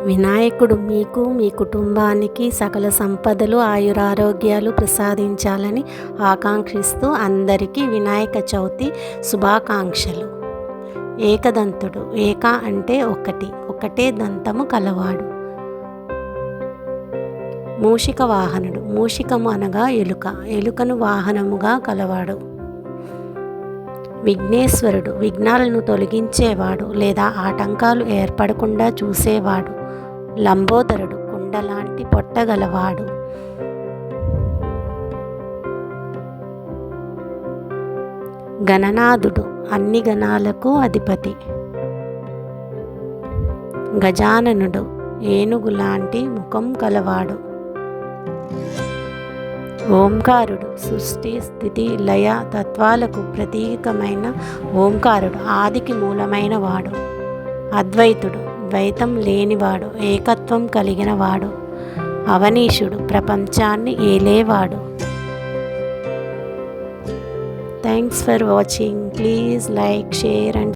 వినాయకుడు మీకు మీ కుటుంబానికి సకల సంపదలు ఆయురారోగ్యాలు ప్రసాదించాలని ఆకాంక్షిస్తూ అందరికీ వినాయక చవితి శుభాకాంక్షలు. ఏకదంతుడు ఏక అంటే ఒకటి ఒకటే దంతము కలవాడు. మూషిక వాహనుడు మూషికము అనగా ఎలుక ఎలుకను వాహనముగా కలవాడు. విఘ్నేశ్వరుడు విఘ్నాలను తొలగించేవాడు లేదా ఆటంకాలు ఏర్పడకుండా చూసేవాడు. లంబోదరుడు కుండలాంటి పొట్టగలవాడు. గణనాథుడు అన్ని గణాలకు అధిపతి. గజాననుడు ఏనుగు లాంటి ముఖం కలవాడు. ఓంకారుడు సృష్టి స్థితి లయ తత్వాలకు ప్రతీకమైన ఓంకారుడు ఆదికి మూలమైన వాడు. అద్వైతుడు ద్వైతం లేనివాడు ఏకత్వం కలిగిన వాడు అవనీషుడు ప్రపంచాన్ని ఏలేవాడు. Thanks for watching please like share and